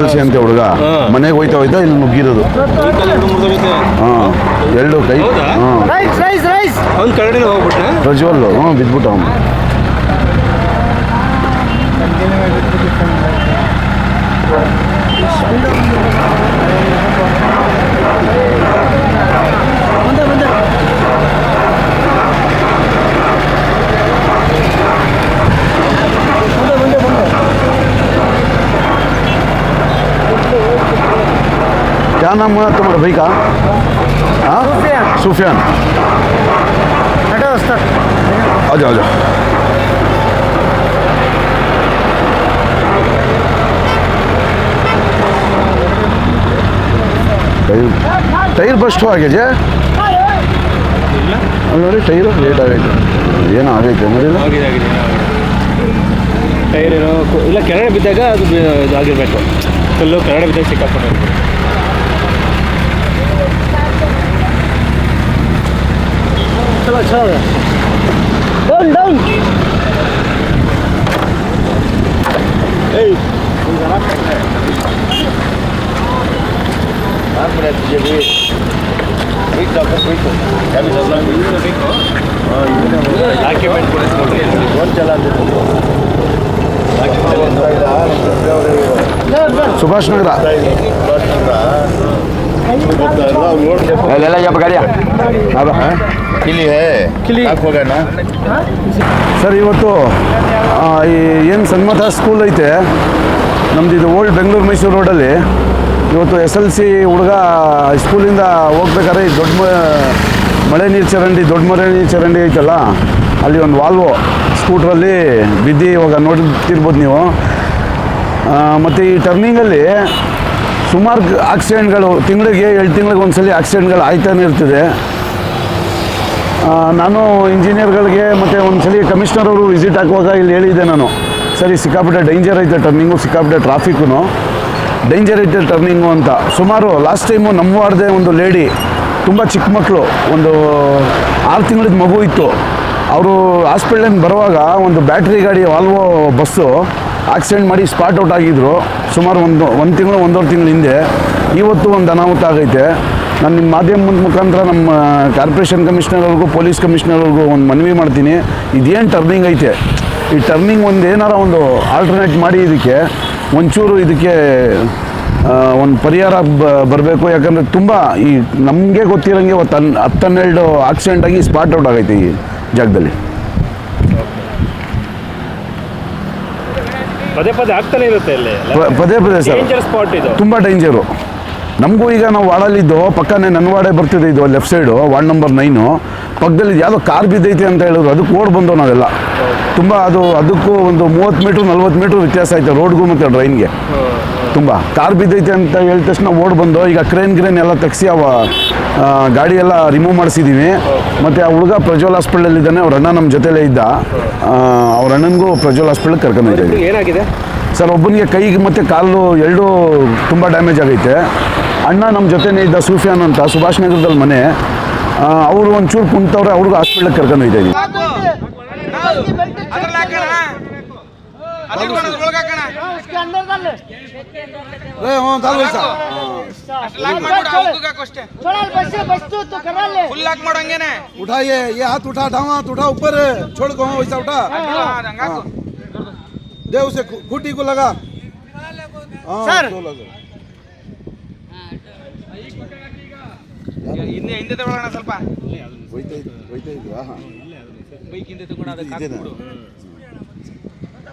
ತುಳಸಿ ಹುಡುಗ ಮನೆಗೆ ಹೋಯ್ತಾ ಹೋಯ್ತಾ ಇಲ್ಲಿ ನುಗ್ಗಿರೋದು ಹಾಂ ಎರಡು ಕೈ ಹಾಂ ಹ್ಞೂ ಬಿದ್ಬಿಟ್ಟ ಅವನು you. ನಮ್ಮ ತಮ್ಮ ರವಿ ಗಾ ಹ ಸೂಫಿಯಾನ್ ಅಡಾ ಅಡಾ ಟೈರ್ ಬಸ್ಟ್ ಆಗಿದ್ಯಾ ಇಲ್ಲ ಅಲ್ಲ ಟೈರ್ ಲೇಟ್ ಆಗೈತೆ ಏನು ಆಗಿದ್ಯಾ ಆಗಿದ್ಯಾ ಟೈರ್ ಇಲ್ಲ ಕರೆ ಬಿದ್ದಾಗ ಆಗಿರಬೇಕು ಅಲ್ಲ ಕನ್ನಡ ವಿದೇಶಿ ಕಪ್ಪ चलो अच्छा हो डाउन डाउन ಡಾಕ್ಯುಮೆಂಟ್ ಕೊಡಿಸ್ಕೊಡ್ರಿ ಒಂದು ಚಲ ಅಂತ ಸುಭಾಷ್ ನಗರ ಸರ್ ಇವತ್ತು ಈ ಏನು ಸನ್ಮತ ಸ್ಕೂಲ್ ಐತೆ ನಮ್ದು ಇದು ಓಲ್ಡ್ ಬೆಂಗಳೂರು ಮೈಸೂರು ರೋಡಲ್ಲಿ ಇವತ್ತು ಎಸ್ ಎಲ್ ಸಿ ಹುಡುಗ ಸ್ಕೂಲಿಂದ ಹೋಗ್ಬೇಕಾದ್ರೆ ದೊಡ್ಡ ಮಳೆ ನೀರು ಚರಂಡಿ ದೊಡ್ಡ ಮಳೆ ನೀರು ಚರಂಡಿ ಐತಲ್ಲ ಅಲ್ಲಿ ಒಂದು ವಾಲ್ವೋ ಸ್ಕೂಟ್ರಲ್ಲಿ ಬಿದ್ದು ಇವಾಗ ನೋಡ್ತಿರ್ಬೋದು ನೀವು ಮತ್ತು ಈ ಟರ್ನಿಂಗಲ್ಲಿ ಸುಮಾರು ಆಕ್ಸಿಡೆಂಟ್ಗಳು ತಿಂಗಳಿಗೆ ಎರಡು ತಿಂಗಳಿಗೆ ಒಂದ್ಸಲಿ ಆಕ್ಸಿಡೆಂಟ್ಗಳು ಆಯ್ತಾನೆ ಇರ್ತದೆ ನಾನು ಇಂಜಿನಿಯರ್ಗಳಿಗೆ ಮತ್ತು ಒಂದ್ಸಲಿ ಕಮಿಷನರ್ ಅವರು ವಿಸಿಟ್ ಹಾಕುವಾಗ ಇಲ್ಲಿ ಹೇಳಿದ್ದೆ ನಾನು ಸರಿ ಸಿಕ್ಕಾಪಟ್ಟೆ ಡೇಂಜರ್ ಐತೆ ಟರ್ನಿಂಗು ಸಿಕ್ಕಾಪಟ್ಟೆ ಟ್ರಾಫಿಕ್ಕು ಡೇಂಜರ್ ಐತೆ ಟರ್ನಿಂಗು ಅಂತ ಸುಮಾರು ಲಾಸ್ಟ್ ಟೈಮು ನಮ್ಮ ವಾರ್ಡ್ದೆ ಒಂದು ಲೇಡಿ ತುಂಬ ಚಿಕ್ಕ ಮಕ್ಕಳು ಒಂದು ಆರು ತಿಂಗಳದ ಮಗು ಇತ್ತು ಅವರು ಹಾಸ್ಪಿಟ್ಲಿಂದ ಬರುವಾಗ ಒಂದು ಬ್ಯಾಟ್ರಿ ಗಾಡಿ ವಾಲ್ವೋ ಬಸ್ಸು ಆಕ್ಸಿಡೆಂಟ್ ಮಾಡಿ ಸ್ಪಾಟ್ ಔಟ್ ಆಗಿದ್ದರು ಸುಮಾರು ಒಂದು ಒಂದು ತಿಂಗಳು ಒಂದೂವರೆ ತಿಂಗಳ ಹಿಂದೆ ಇವತ್ತು ಒಂದು ಅನಾಹುತ ಆಗೈತೆ ನಾನು ನಿಮ್ಮ ಮಾಧ್ಯಮ ಮುಖಾಂತರ ನಮ್ಮ ಕಾರ್ಪೊರೇಷನ್ ಕಮಿಷನರ್ವರೆಗೂ ಪೊಲೀಸ್ ಕಮಿಷನರ್ವರೆಗೂ ಒಂದು ಮನವಿ ಮಾಡ್ತೀನಿ ಇದೇನು ಟರ್ನಿಂಗ್ ಐತೆ ಈ ಟರ್ನಿಂಗ್ ಒಂದು ಏನಾರ ಒಂದು ಆಲ್ಟರ್ನೇಟ್ ಮಾಡಿ ಇದಕ್ಕೆ ಒಂಚೂರು ಇದಕ್ಕೆ ಒಂದು ಪರಿಹಾರ ಬ ಬರಬೇಕು ಯಾಕಂದರೆ ತುಂಬ ಈ ನಮಗೆ ಗೊತ್ತಿರೋಂಗೆ ಒತ್ತು ಹನ್ ಹತ್ತು ಹನ್ನೆರಡು ಆಕ್ಸಿಡೆಂಟ್ ಆಗಿ ಸ್ಪಾಟ್ ಔಟ್ ಆಗೈತೆ ಈ ಜಾಗದಲ್ಲಿ ಪದೇ ಪದೇ ಸರ್ ಸ್ಪಾಟ್ ತುಂಬ ಡೇಂಜರು ನಮಗೂ ಈಗ ನಾವು ವಾಡಲ್ಲಿದ್ದು ಪಕ್ಕನೇ ನನ್ವಾಡೆ ಬರ್ತಿದೆ ಇದು left side ward number nine ಪಕ್ಕದಲ್ಲಿ ಯಾವುದೋ ಕಾರ್ ಬಿದ್ದೈತೆ ಅಂತ ಹೇಳಿದ್ರು ಅದಕ್ಕೆ ಓಡ್ ಬಂದವು ನಾವೆಲ್ಲ ತುಂಬ ಅದು ಅದಕ್ಕೂ ಒಂದು ಮೂವತ್ತು ಮೀಟ್ರ್ ನಲ್ವತ್ತು ಮೀಟ್ರ್ ವ್ಯತ್ಯಾಸ ಐತೆ ರೋಡ್ಗೂ ಮತ್ತು ಡ್ರೈನ್ಗೆ ತುಂಬ ಕಾರ್ ಬಿದ್ದೈತೆ ಅಂತ ಹೇಳಿದ ತಕ್ಷಣ ಓಡ್ ಬಂದು ಈಗ ಕ್ರೇನ್ ಗ್ರೇನ್ ಎಲ್ಲ ತೆಗೆಸಿ ಅವ ಗಾಡಿ ಎಲ್ಲ ರಿಮೂವ್ ಮಾಡಿಸಿದ್ದೀವಿ ಮತ್ತು ಆ ಹುಡುಗ ಪ್ರಜ್ವಲ್ ಇದ್ದಾನೆ ಅವ್ರ ಅಣ್ಣ ನಮ್ಮ ಜೊತೆಲೇ ಇದ್ದ ಅವ್ರ ಅಣ್ಣನಿಗೂ ಪ್ರಜ್ವಲ್ ಹಾಸ್ಪಿಟ್ಲಿಗೆ ಕರ್ಕೊಂಡಿದ್ದೀವಿ ಏನಾಗಿದೆ ಸರ್ ಒಬ್ಬನಿಗೆ ಕೈಗೆ ಮತ್ತು ಕಾಲು ಎರಡೂ ತುಂಬ ಡ್ಯಾಮೇಜ್ ಆಗೈತೆ ಅಣ್ಣ ನಮ್ಮ ಜೊತೆನೇ ಇದ್ದ ಸೂಫಿಯಾನ್ ಅಂತ ಸುಭಾಷ್ ನಗರದಲ್ಲಿ ಮನೆ ಅವರು ಒಂಚೂರು ಕುಂತವ್ರೆ ಅವ್ರಿಗೂ ಹಾಸ್ಪಿಟ್ಲಿಗೆ ಕರ್ಕೊಂಡು ಅದರನ್ನ ಒಳಗ ಹಾಕಣ್ಣ ಆ ಸ್ಕಂದರದಲ್ಲಿ ಏ ಓನ್ ಚಲಿಸಾ ಅಷ್ಟ ಲೈಕ್ ಮಾಡೋದು ಕಗ್ಗ ಕೊಷ್ಟೆ ಚೊಳಲ್ ಬೈಸೆ ಬಸ್ತು ತುಕರಲ್ಲ ಫುಲ್ ಲಕ್ ಮಾಡೋಂಗೇನೆ উঠಾಯೆ ಈ हात ಊಟಾಡವಾ ತುಟಾ اوپر છોಡ್ಗೋ ಹೋಯ್ಸಾ ಊಟಾ ಹಂಗಾಕು ದೇuse ಫೂಟಿ ಕೊ لگا ಸರ್ ಹ ಹ ಈ ಕೊಟಾಕಾಗಿ ಈಗ ಇನ್ನ ಹಿಂದೆ ತೊಳಾಣ ಸ್ವಲ್ಪ ಹೋಯ್ತೈತಿ ಹೋಯ್ತೈತಿವಾ ಹ ಇಲ್ಲ ಸರ್ ಬೈಕ್ ಹಿಂದೆ ತೊಳಾಣ ಅದಕ್ಕಾದು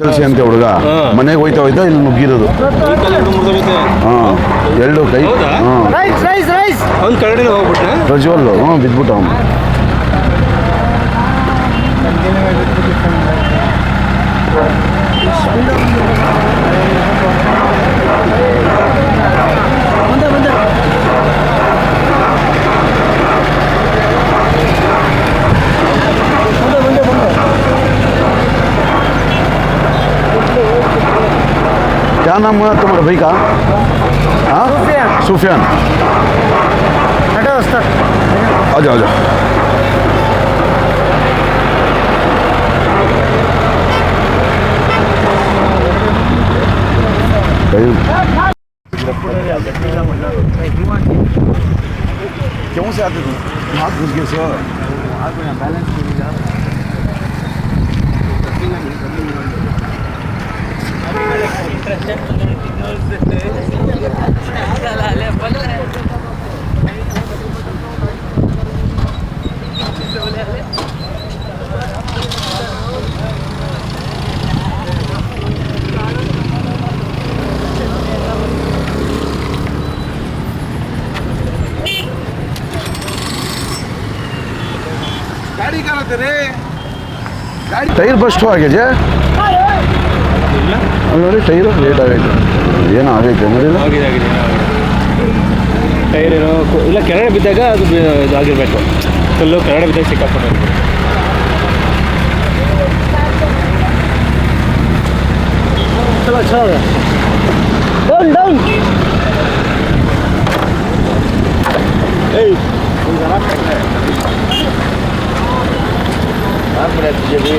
ಕಲಸಿ ಅಂತ ಹುಡುಗ ಮನೆಗೆ ಹೋಯ್ತಾ ಹೋಯ್ತಾ ಇಲ್ಲಿ ನುಗ್ಗಿರೋದು ಹಾಂ ಎರಡು ಕೈ ಹಾಂ ಅವ್ನು ಪ್ರಜ್ವಲ್ ಹ್ಞೂ ಬಿದ್ಬಿಟ್ಟು ಅವನು क्या नाम हुआ तुम्हारे भाई का हाँ? सुफियान आ जाओ जाओ क्यों से आते तुम हाथ घुस गए बैलेंस ટાયર બસ્ટ વાગે છે ಅಲೋರಿ ಟೈರ್ ಲೇಟ್ ಆಗಿದೆ ಏನು ಆಗಿದೆ ಜೇನರಿ ಟೈರ್ ಇರೋ ಇಲ್ಲ ಕೆರೆ ಬಿದ್ದಾಗ ಅದು ಆಗಿರಬೇಕು ಕಲ್ಲು ಕಡರ ಬಿದ್ದಿ ಸಿಕ್ಕಾಪಟ್ಟೆ ಚಲ ಚಾಳ ಡೌನ್ ಡೌನ್ ಏಯ್ ಬ್ರದರ್ ಇದೀ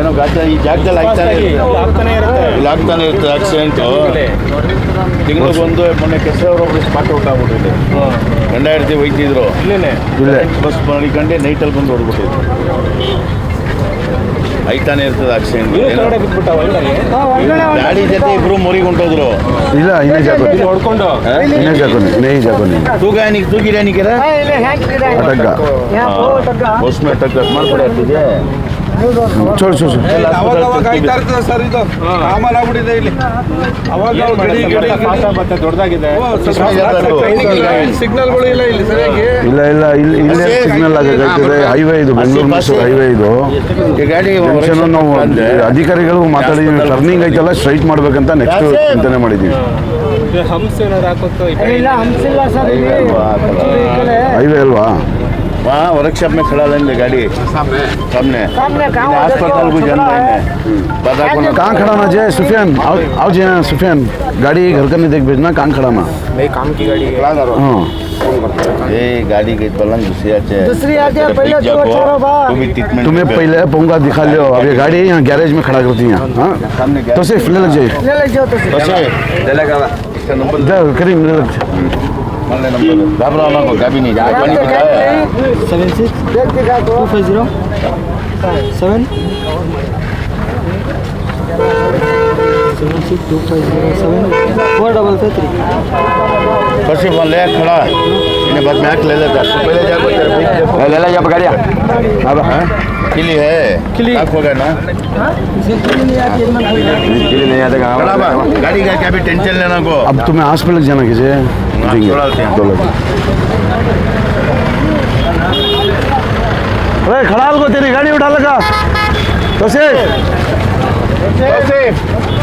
ಏನೋ ಗಾತ್ರ ಈ ಜಾಗದಲ್ಲಿ ಆಗ್ತಾನೆ ಇರುತ್ತೆ ಇಲ್ಲಿ ಇರುತ್ತೆ ಆಕ್ಸಿಡೆಂಟ್ ತಿಂಗಳಿಗೆ ಒಂದು ಮೊನ್ನೆ ಕೆಸರೊಬ್ರು ಸ್ಪಾಟ್ ಔಟ್ ಆಗ್ಬಿಟ್ಟಿದೆ ಗಂಡ ಹಿಡ್ದು ಒಯ್ತಿದ್ರು ಇಲ್ಲೇ ಬಸ್ ಮಾಡಿಕೊಂಡೆ ನೈಟಲ್ಲಿ ಬಂದು ಹೊಡ್ಬಿಟ್ಟಿದ್ರು ಐತಾನೆ ಇರ್ತದೆ ಆಕ್ಸಿಡೆಂಟ್ ಗಾಡಿ ಜೊತೆ ಇಬ್ರು ಮುರಿಗೆ ಇಲ್ಲ ಇನ್ನೇ ಜಾಗ ನೋಡ್ಕೊಂಡು ಇನ್ನೇ ಜಾಗ ಇನ್ನೇ ಜಾಗ ತೂಗ ನಿಗೆ ತೂಗಿರ ನಿಗಿರ ಬಸ್ ಮೇಲೆ ಟಕ್ ಮಾಡ್ಕೊಡಿ ಆಗ್ತಿದೆ ಸರ್ ಇದು ಮತ್ತೆ ದೊಡ್ಡದಾಗಿದೆ ಇಲ್ಲ ಇಲ್ಲ ಇಲ್ಲಿ ಇಲ್ಲೇ ಸಿಗ್ನಲ್ ಹೈವೇ ಇದು ಬೆಂಗಳೂರು ಹೈವೇ ಇದು ನಾವು ಅಧಿಕಾರಿಗಳು ಮಾತಾಡಿದೀವಿ ಟರ್ನಿಂಗ್ ಐತೆಲ್ಲ ಸ್ಟ್ರೈಟ್ ಮಾಡ್ಬೇಕಂತ ನೆಕ್ಸ್ಟ್ ಚಿಂತನೆ ಮಾಡಿದ್ದೀವಿ ಹೈವೇ ಅಲ್ವಾ वहाँ वर्कशॉप में खड़ा लेंगे गाड़ी सामने सामने अस्पताल को तो जाना है पता कौन कहाँ जाए सुफियान आओ जी हाँ सुफियान गाड़ी घर नहीं देख भेजना कहाँ खड़ाना नहीं काम की गाड़ी हाँ ये गाड़ी के पलंग दूसरी दूसरी पहले तुम्हें पहले दिखा लियो अब ये गाड़ी यहाँ गैरेज में खड़ा करती है हाँ तो सिर्फ ले लग जाए ले लग जाओ तो सिर्फ करीम ले लग जाओ हम्म। घबराना को कभी नहीं जाए पानी पिलाया seven six two five zero seven seven six two five zero seven four double five three बस ये ले खड़ा इन्हें बदमैक ले लेता पहले जाकर ले ले जा पकड़िया अब हाँ खिली है खिली होगा ना हाँ? खिली नहीं आते तो कहाँ बड़ा बाबा गाड़ी का क्या भी टेंशन लेना को अब तुम्हें हॉस्पिटल जाना किसे हाँ, अरे खड़ाल को तेरी गाड़ी उठा लगा तो सेफ तो सेफ